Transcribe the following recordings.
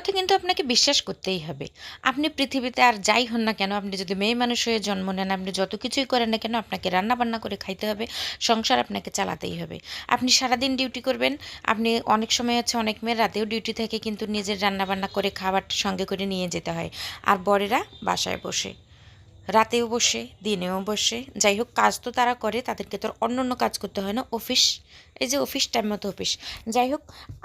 কথা কিন্তু আপনাকে বিশ্বাস করতেই হবে। আপনি পৃথিবীতে আর যাই হন না কেন, আপনি যদি মেয়ে মানুষ হয়ে জন্ম নেন, আপনি যত কিছুই করেন না কেন, আপনাকে রান্না বান্না করে খাইতে হবে, সংসার আপনাকে চালাতেই হবে। আপনি সারাদিন ডিউটি করবেন, আপনি অনেক সময় হচ্ছে অনেক মেয়ের রাতেও ডিউটি থেকে, কিন্তু নিজের রান্না বান্না করে খাবার সঙ্গে করে নিয়ে যেতে হয়। আর বরেরা বাসায় বসে। রাতেও বসে, দিনেও বসে। যাই হোক, কাজ তো তারা করে, তাদেরকে তো অন্য অন্য কাজ করতে হয় না। অফিস, এই যে অফিস টাইম মতো অফিস। যাই হোক,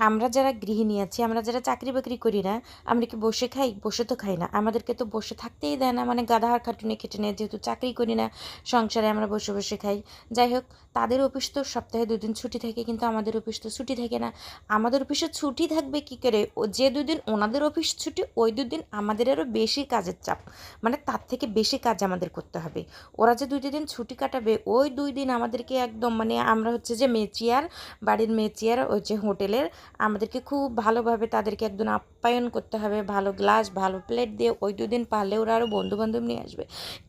আমরা যারা গৃহিণী আছি, আমরা যারা চাকরি বাকরি করি না, আমরা কি বসে খাই? বসে তো খাই না। আমাদেরকে তো বসে থাকতেই দেয় না। মানে গাধার খাটুনি খেটে নেয় যেহেতু চাকরি করি না, সংসারে আমরা বসে বসে খাই। যাই হোক, তাদের অফিস তো সপ্তাহে দুদিন ছুটি থাকে, কিন্তু আমাদের অফিস তো ছুটি থাকে না। আমাদের অফিসে ছুটি থাকবে কী করে? ও যে দুদিন ওনাদের অফিস ছুটি, ওই দুদিন আমাদের আরও বেশি কাজের চাপ। মানে তার থেকে বেশি কাজ আমাদের করতে হবে। ওরা যে দুই দিন ছুটি কাটাবে, ওই দুই দিন আমাদেরকে একদম মানে আমরা হচ্ছে যে মেচিয়ার বাড়ির মেচিয়ার ওই যে হোটেলের, আমাদেরকে খুব ভালোভাবে তাদেরকে একদম আপ্যায়ন করতে হবে। ভালো গ্লাস, ভালো প্লেট দিয়ে ওই দুদিন পারলে ওরা আরও বন্ধুবান্ধব নিয়ে আসবে।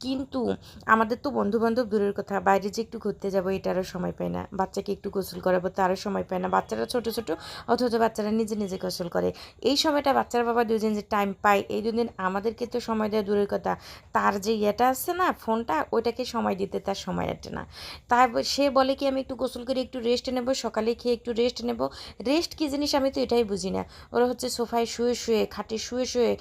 কিন্তু আমাদের তো বন্ধুবান্ধব দূরের কথা, বাইরে যে একটু ঘুরতে যাব এটারও সময় পায় না। বাচ্চাকে একটু গোসল করাবো তারও সময় পায় না। বাচ্চারা ছোটো ছোটো, অথচ বাচ্চারা নিজে নিজে গোসল করে। এই সময়টা বাচ্চার বাবা দুদিন যে টাইম পায়, এই দুদিন আমাদেরকে তো সময় দেওয়া দূরের কথা। তার যে ইয়েটা আছে না, ফোনটা, ওইটাকে সময় দিতে তার সময় আটে না। তাই সে বলে কি, আমি একটু গোসল করে একটু রেস্ট নেব, সকালে খেয়ে একটু রেস্ট নেব। রেস্ট কী জিনিস আমি তো এটাই বুঝি না। ওরা হচ্ছে সোফায় শুয়ে শুয়ে, খাটে শুয়ে শুয়ে